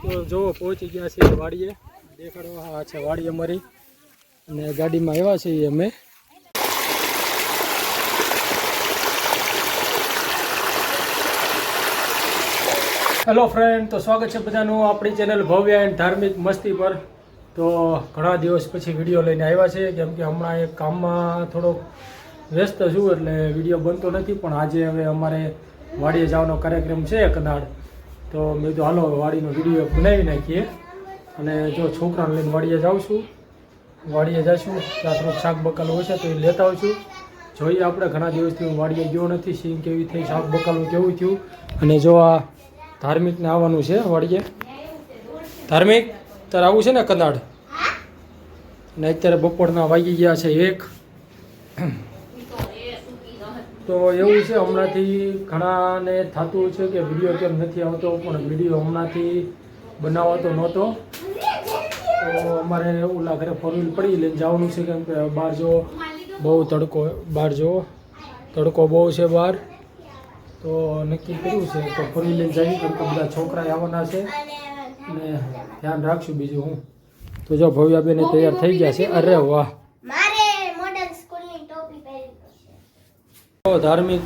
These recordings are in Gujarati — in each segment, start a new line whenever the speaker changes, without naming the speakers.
તો જો પહોંચી ગયા છીએ વાડીએ. દેખાડવા આ છે વાડી અમારી. અને ગાડીમાં આવ્યા છીએ અમે. હેલો ફ્રેન્ડ તો સ્વાગત છે બધાનું આપણી ચેનલ ભવ્ય એન્ડ ધાર્મિક મસ્તી પર. તો ઘણા દિવસ પછી વીડિયો લઈને આવ્યા છે કેમ કે હમણાં એક કામમાં થોડોક વ્યસ્ત છું એટલે વીડિયો બનતો નથી, પણ આજે હવે અમારે વાડીએ જવાનો કાર્યક્રમ છે કનાડ તો મેં તો હાલો વાડીનો વીડિયો બનાવી નાખીએ. અને જો છોકરાને લઈને વાડીએ જાઉં છું વાડીએ જઈશું ત્યાં થોડુંક શાક બકાલું હશે તો એ લેતા આવશું. જોઈએ આપણે ઘણા દિવસથી હું વાડીએ ગયો નથી સિંગ કેવી થઈ શાક બકાલું કેવું થયું. અને જો આ ધાર્મિકને આવવાનું છે વાડીએ. ધાર્મિક તારે આવું છે ને કનાડ અને અત્યારે બપોરના વાગી ગયા છે એક. તો એવું છે, હમણાંથી ઘણાને થતું છે કે વીડિયો કેમ નથી આવતો, પણ વીડિયો હમણાંથી બનાવાતો નહોતો. તો અમારે ઓલા ઘરે ફોર વ્હીલ પડી લઈને જવાનું છે કેમ કે બહાર જો બહુ તડકો, બહાર જો તડકો બહુ છે બહાર. તો નક્કી કર્યું છે તો ફોર લઈને જઈએ કેમ કે બધા છોકરા આવવાના છે. અને ધ્યાન રાખશું બીજું હું. તો જો ભવ્યાબેન તૈયાર થઈ ગયા છે. અરે વાહ
મારે મોડર્ન સ્કૂલની ટોપી પહેરવી પડશે
તો ધાર્મિક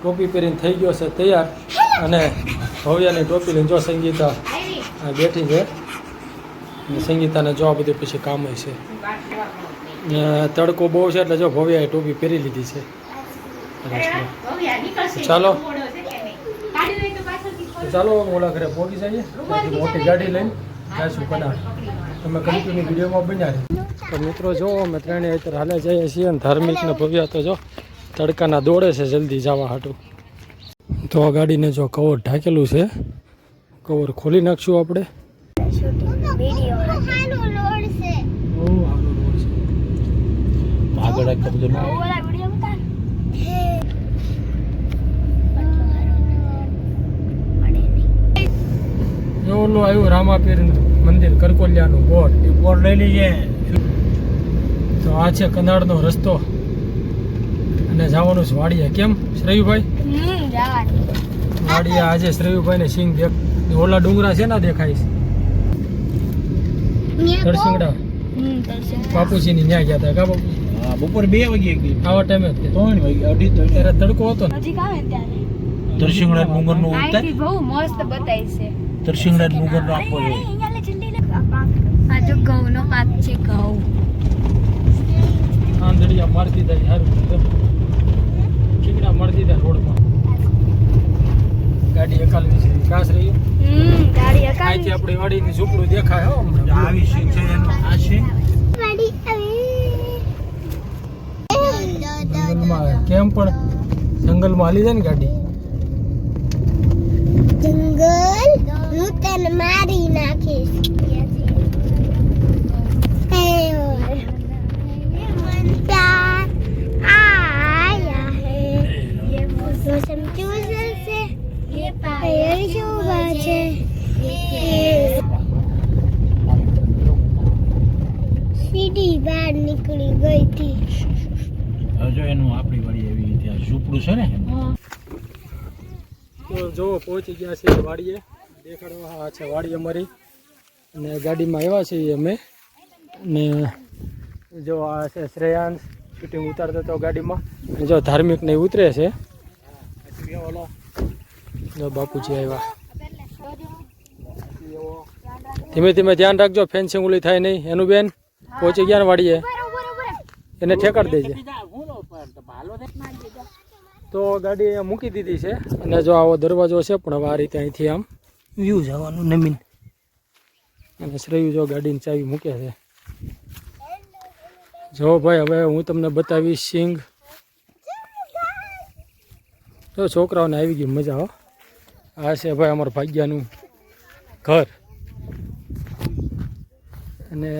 ટોપી પહેરીને થઈ ગયો છે તૈયાર. અને ભવ્યાની ટોપી લઈને જો સંગીતા બેઠી છે. સંગીતાને જો આ બધું પછી કામ છે. તડકો બહુ છે એટલે જો ભવ્યાએ ટોપી પહેરી લીધી છે. ચાલો. ચાલો, ઓલા ઘરે પહોંચી જઈએ. મોટી ગાડી લઈને જઈશું કદાચ તમે કન્ટિન્યુ વિડીયોમાં બન્યા તો મિત્રો, જો અમે ત્રણે અત્યારે હાલે જઈએ છીએ અને ધાર્મિક ભવ્યા, તો જો. તડકાના દોડે છે જલ્દી જવા હાટું. તો આ ગાડીને જો કવર ઢાંકેલું છે કવર ખોલી નાખશું આપણે.
ઓલું
આવ્યું રામાપીર મંદિર કરકોલિયાનું બોર્ડ.
એ બોર્ડ લઈ લઈએ.
તો આ છે કનાડનો રસ્તો. અને જવાનું છે વાડીએ કેમ? શ્રેયુભાઈ? વાડીએ આજે શ્રેયુભાઈ ને સિંગ દેખ ઓલા ડુંગરા છે ને દેખાય છે? તરસિંગડા.
બાપુજી
ની ન્યા ગયા હતા કા બાપુ?
બપોર બે વાગે ગઈ
આવા ટાઈમે
ત્રણ વાગે અઢી
ત્યારે તડકો હતો ને.
નજીક આવે ત્યારે.
તરસિંગડા ડુંગરનું ઉતાર.
બહુ મસ્ત બતાય છે.
તરસિંગડા ડુંગર નો આખો છે
આ જો ઘઉંનો પાક છે ઘઉં.
આંધળિયા મારતી દીધા સારું ખીગડા મારી દીધા રોડમાં. ગાડી એકાલની છે કાસ રહી.
હમ ગાડી
અહીંથી આપણી વાડીની ઝૂંપડું દેખાય હો
આવી છે છે એનો. આ છે
જંગલમાં કેમ પણ જંગલમાં હાલી જાય ને ગાડી?
જંગલ હું તને મારી નાખીશ. શોભા છે નીકળી ગઈ હતી
તો જો પહોંચી ગયા છે વાડીએ. દેખાડવા છે વાડી અમારી. અને ગાડીમાં આવ્યા છીએ અમે. ને જો આ છે શ્રેયાંશ. શૂટિંગ ઉતારતો હતો ગાડીમાં. જો ધાર્મિક ને ઉતરે છે. જો બાપુજી આવ્યા ધીમે ધીમે ધ્યાન રાખજો ફેન્સિંગ ઓલી થાય નહીં. એનું બેન પહોંચી ગયા ને વાડીએ. એને ઠેકાડ દેજે. તો ગાડી અહીંયા મૂકી દીધી છે. અને જો આવો દરવાજો છે, પણ હવે આ રીતે અહીંથી આમ વ્યૂ જવાનું નમીન. અને શ્રેયુ જો ગાડીની ચાવી મૂકે છે. જો ભાઈ, હવે હું તમને બતાવીશ સિંગ. જો છોકરાઓને આવી ગઈ મજા હો. આ છે ભાઈ અમારા ભાગ્યાનું ઘર. અને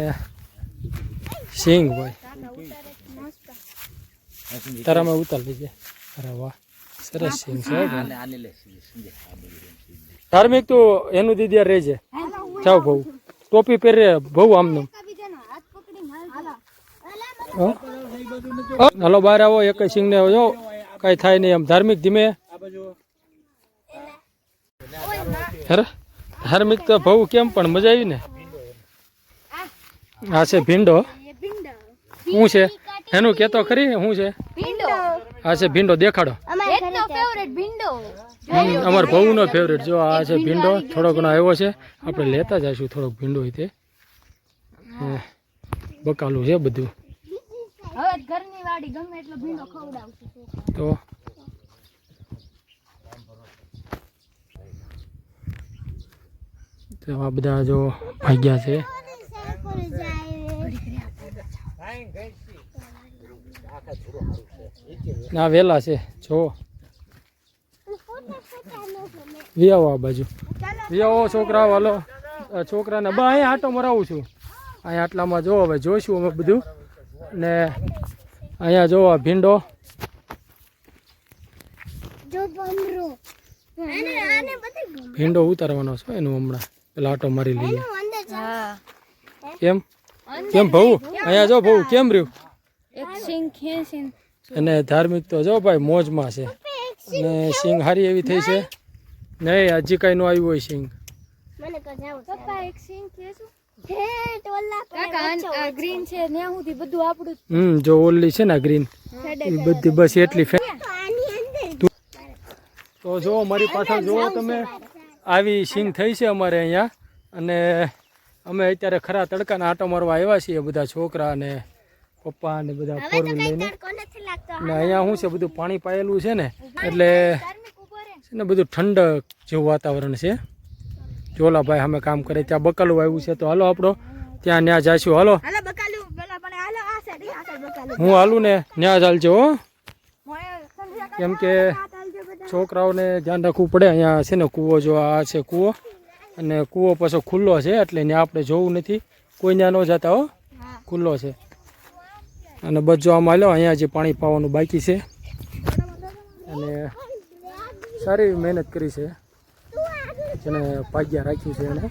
સિંગ ભાઈ. તારામાં ઉતાર લેજે. અરે વાહ, સરસ સિંગ છે ધાર્મિક તો એનું દીદી રહેજે. જાઓ બહુ. ટોપી પહેરે બહુ આમનું. હલો? બહાર આવો, એક સિંગને જો, કઈ થાય નહીં એમ. ધાર્મિક ધીમે
આ બાજુ
હેરે ધાર્મિક તો ભવું કેમ પણ મજા આવી ને? આ છે ભીંડો. શું છે? એનું કેતો ખરી શું છે? આ છે ભીંડો દેખાડો.
અમારો ફેવરેટ નો
હમ, અમાર ભવુનો ફેવરેટ જો આ છે ભીંડો થોડો ઘણો આવ્યો છે. આપણે લેતા જઈશું થોડોક ભીંડો તે બકાલું છે બધું.
હવે ઘરની વાડી ગમે એટલો ભીંડો ખવડાવશું.
તો તો આ બધા જો ભાગ્યા છે. ના વેલા છે. જો. વ્યાવો આ બાજુ. વ્યાવો છોકરા વાલો છોકરાને બા અહીંયા આટો મરાવું છું. અહીંયા આટલામાં જો હવે જોઈશું અમે બધું. ને અહીંયા જોવો ભીંડો.
જો ભમરો આને આને બધી
ભીંડો ઉતારવાનો છે એનું હમણાં. પેલા આટો મારી લઈએ. કેમ? કેમ ભવું અહીંયા જો ભવું કેમ રહ્યું?
એક સિંગ ખેંચીને
અને ધાર્મિક તો જો ભાઈ મોજમાં છે. અને સિંગ હારી એવી થઈ છે? નહીં હજી કઈ નું આવ્યું હોય સિંગ
મને કો જાવ પપ્પા એક સિંગ ખેંચું હે ટોલા કાકા આ ગ્રીન છે. ન્યા સુધી બધું આપણું
હમ જો ઓલી છે ને ગ્રીન એ બધી બસ એટલી તો જો મારી પાછળ જુઓ તમે. આવી સિંગ થઈ છે અમારે અહીંયા. અને અમે અત્યારે ખરા તડકાના આટો મારવા આવ્યા છીએ બધા છોકરા અને પપ્પા ને બધા ફોર વ્હીલ લઈને. ને અહીંયા શું છે બધું પાણી પાયેલું છે ને એટલે છે ને બધું ઠંડક જેવું વાતાવરણ છે. ચોલાભાઈ અમે કામ કરે ત્યાં બકાલું આવ્યું છે તો હાલો આપણો. ત્યાં ન્યા જાશું હાલો. હું હાલું ને ન્યા ચાલજો કેમ કે છોકરાઓને ધ્યાન રાખવું પડે. અહીંયા છે ને કૂવો જો આ છે કૂવો. અને કૂવો પાછો ખુલ્લો છે એટલે ત્યાં આપણે જોવું નથી. કોઈ ત્યાં ન જતા હો. ખુલ્લો છે. અને બધો આમાં લો અહીંયા જે પાણી પાવાનું બાકી છે. અને સારી એવી મહેનત કરી છે. જેને ભાગ્યા રાખ્યું છે એને.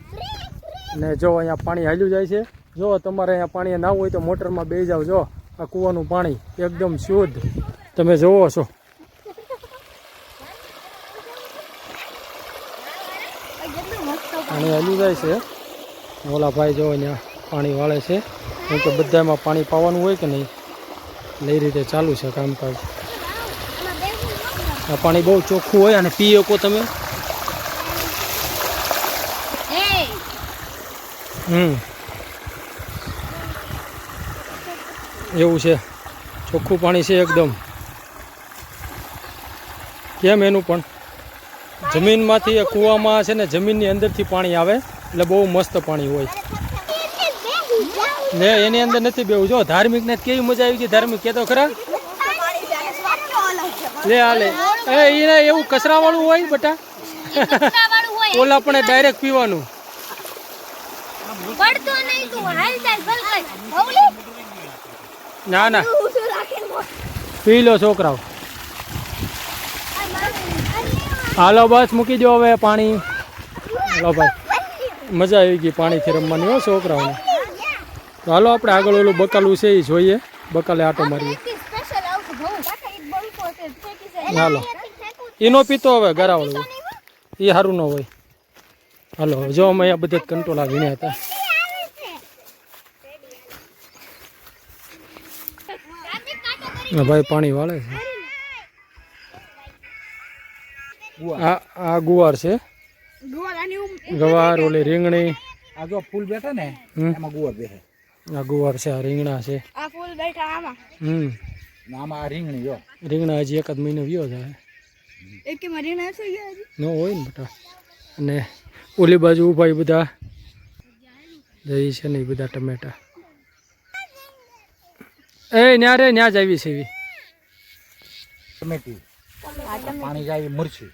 અને જો અહીંયા પાણી હાલ્યું જાય છે. જો તમારે અહીંયા પાણી ના હોય તો મોટરમાં બે જાવ જો. આ કૂવાનું પાણી એકદમ શુદ્ધ. તમે જોવો છો. પાણી હાલ્યું જાય છે. ઓલા ભાઈ જો અહીંયા પાણી વાળે છે. કેમ કે બધામાં પાણી પાવાનું હોય કે નહીં? એ રીતે ચાલુ છે કામકાજ. આ પાણી બહુ ચોખ્ખું હોય અને પી શકો તમે. હમ. એવું છે. ચોખ્ખું પાણી છે એકદમ. કેમ એનું પણ? જમીનમાંથી એ કૂવામાં છે ને જમીનની અંદરથી પાણી આવે એટલે બહુ મસ્ત પાણી હોય. ને એની અંદર નથી બેવું. જો ધાર્મિક ને કેવી મજા આવી ગઈ ધાર્મિક કે તો ખરા? લે હાલે એ એને એવું કચરાવાળું હોય બટા? ઓલા પણ ડાયરેક્ટ પીવાનું. ના ના? પી લો છોકરાઓ. હાલો બસ મૂકી દો હવે પાણી. હાલો ભાઈ. મજા આવી ગઈ પાણીથી રમવાની હો છોકરાઓને. તો હાલો આપણે આગળ ઓલું બકાલું છે એ જોઈએ. બકાલે આટો મારીએ.
સ્પેશિયલ એ
હાલો. એનો પીતો હવે ગરાવાળું એ સારું ન હોય. હાલો જો અમે અહીંયા બધે કંટ્રોલ આવીને હતા. ભાઈ પાણી વાળે છે. આ આ ગુવાર છે. ગવાર ઓલી રીંગણી.
આ જો ફૂલ બેઠા ને
હમ.
એમાં ગુવાર બેઠે
આ ગુવાર છે આ રીંગણા છે.
આ ફૂલ બેઠા આમાં.
હમ.
આમાં આ રીંગણી જો.
રીંગણા હજી એકાદ મહિનો વ્યો જાય
એક કે ના થઈ ગયા હજી?
ન હોય ને બેટા. અને ઓલી બાજુ ઊભા એ બધા. જઈ છે ને એ બધા ટમેટા. એ ન્યા રે ન્યા જ આવી છે એવી.
ટમેટી. પાણી જાય મરચી.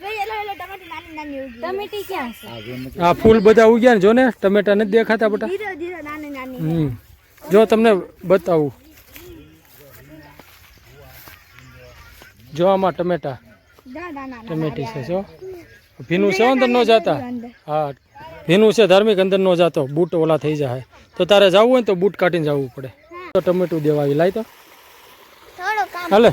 ટમેટી ક્યાં છે?
આ
ફૂલ બધા ઉગ્યા ને જો ને ટમેટા નથી દેખાતા બટા.
ધીરે ધીરે નાની નાની.
હમ. જો તમને બતાવું. જો આમાં ટમેટા. ટમેટી છે જો. ભીનું છે અંદર ન જાતા. હા ભીનું છે ધાર્મિક અંદર ન જાતો. બૂટ ઓલા થઈ જાય. તો તારે જવું હોય ને તો બૂટ કાઢીને જવું પડે. તો ટમેટું દેવા આવી. લાય તો. હાલે.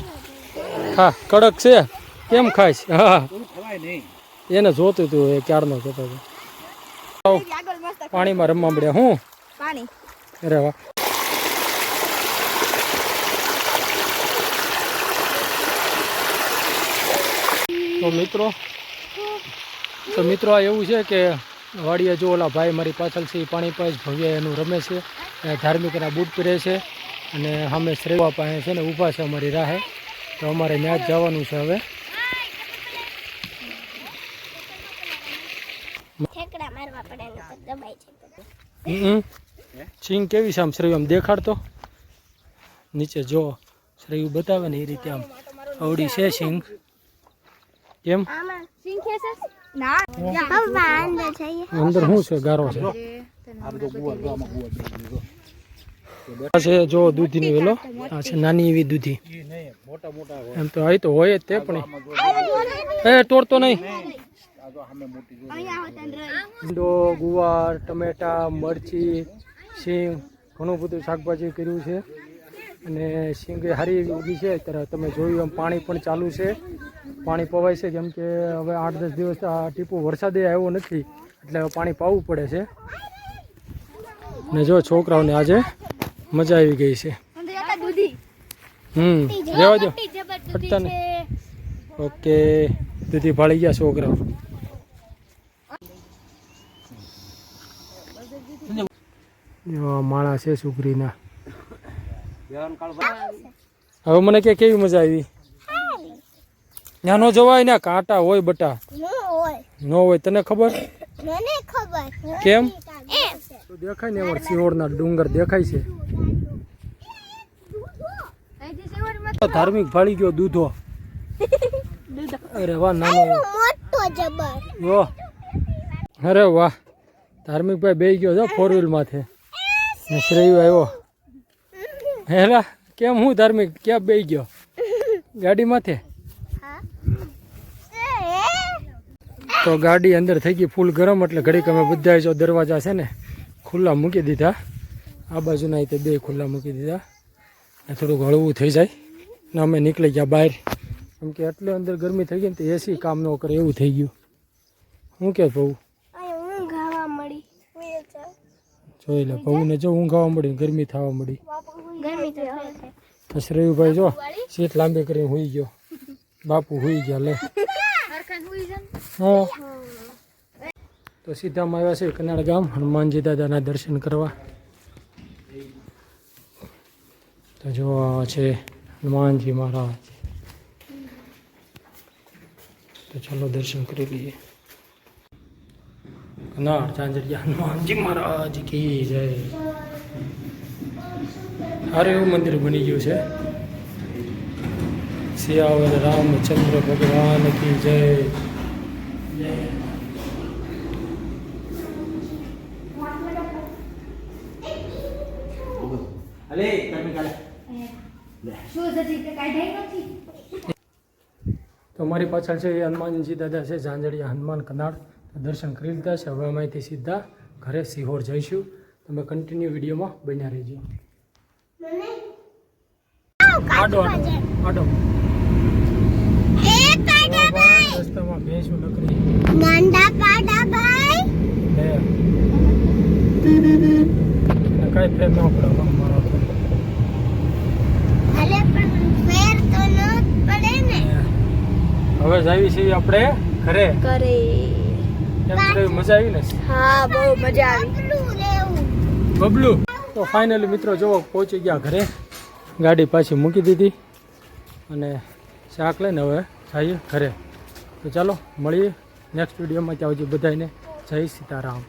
હા કડક છે. કેમ ખાઈશ? હા.
ખવાય
એને જોતું હતું એ ક્યારનો જોતો હતો. પાણીમાં રમવા મળ્યા હું?
પાણી.
અરે વાહ. તો મિત્રો તો મિત્રો આ એવું છે કે વાડીએ જો ઓલા ભાઈ મારી પાછળ છે એ પાણી પાસ ભવ્ય એનું રમે છે. અને ધાર્મિક એના બૂટ પહેરે છે અને સામે શ્રેવા પાસે છે ને ઊભા છે અમારી રાહે. તો અમારે ત્યાં જ જવાનું છે હવે
ઠેકડા મારવા પડે ને તો દબાઈ છે
સિંગ કેવી છે આમ શ્રેયુ? આમ દેખાડતો? નીચે જો શ્રેયુ બતાવે ને એ રીતે આમ અવડી છે સિંગ કેમ?
આમાં સિંહ ખેસે ના. હવે અંદર
શું છે? ગારો છે. છે જો. દૂધીની વેલો. આ છે નાની એવી દૂધી.
મોટા મોટા હોય.
એમ તો અહીં તો હોય જ તે પણ. એ તોડતો નહીં. ભીંડો ગુવાર ટમેટા મરચી સિંગ ઘણું બધું શાકભાજી કર્યું છે. અને સિંગ સારી એવી ઉગી છે. અત્યારે તમે જોયું એમ પાણી પણ ચાલુ છે. પાણી પવાય છે કેમ કે હવે આઠ દસ દિવસ આ ટીપું વરસાદે આવ્યો નથી એટલે હવે પાણી પાવું પડે છે. ને જો છોકરાઓને આજે મજા આવી ગઈ છે. હમ રહેવા દો. ઓકે દૂધી ભાળી ગયા છોકરાઓ. જો માળા છે સુગરીના. હવે મને કે કેવી મજા આવી? ત્યાં નો જવાય ને કાંટા હોય બટા.
નો હોય
તને ખબર? કેમ? દેખાય ને એમાં સિહોરના ડુંગર દેખાય છે.
અહીંથી
ધાર્મિક ભાળી ગયો દૂધો. અરે વાહ નાનો.
મોટો જબર.
જો અરે વાહ. ધાર્મિક ભાઈ બેસી ગયો છો ફોર વ્હીલ માથે. શ્રેયુ આવ્યો. હેલા કેમ હું ધાર્મિક? ક્યાં બેસી ગયો? ગાડી માથે તો ગાડી અંદર થઈ ગઈ ફૂલ ગરમ, એટલે ઘડીક અમે બધા જો દરવાજા છે ને ખુલ્લા મૂકી દીધા. આ બાજુના રીતે બે ખુલ્લા મૂકી દીધા. ને થોડુંક હળવું થઈ જાય. ને અમે નીકળી ગયા બહાર. કેમ કે એટલે અંદર ગરમી થઈ ગઈ ને તો એસી કામ ન કરે, એવું થઈ ગયું. હું કે બહુ
અહીં ઊંઘ આવવા મળી
જોઈ લે બહુને જો ઊંઘ આવવા મળી ગરમી થવા મળી.
તો
શ્રેયુભાઈ જો સીટ લાંબી કરીને હુઈ ગયો. બાપુ હુઈ ગયા લે. હા. તો સીધામાં આવ્યા છે કનાડ ગામ હનુમાનજી દાદાના દર્શન કરવા. તો જો છે હનુમાનજી મહારાજ. તો ચાલો દર્શન કરી લઈએ. કનાડ ચાંજરિયા હનુમાનજી મહારાજ કી જય સારું એવું મંદિર બની ગયું છે સિયાવર રામચંદ્ર ભગવાન કી જય તો મારી પાછળ છે એ હનુમાનજી દાદા છે ઝાંઝડિયા હનુમાન કનાડ તો દર્શન કરી લીધા છે. હવે અમે સીધા ઘરે સિહોર જઈશું. તમે કન્ટિન્યુ વિડીયોમાં બન્યા રહેજો. આડો આડો રસ્તામાં ભેંસું નકરી.
નાંડા કાડા ભાઈ.
ફેર ન પડે હવે મારા ઉપર.
પણ ફેર તો ન પડે ને.
હવે જાવી છીએ આપણે ઘરે.
કરે
મજા આવી ને?
હા બહુ મજા આવી.
બબલુ. તો ફાઇનલી મિત્રો જો પહોંચી ગયા ઘરે. ગાડી પાછી મૂકી દીધી અને શાક લઈને હવે જઈએ ઘરે. તો ચાલો મળીએ નેક્સ્ટ વિડીયોમાં ત્યાં સુધી બધાને જય સીતારામ.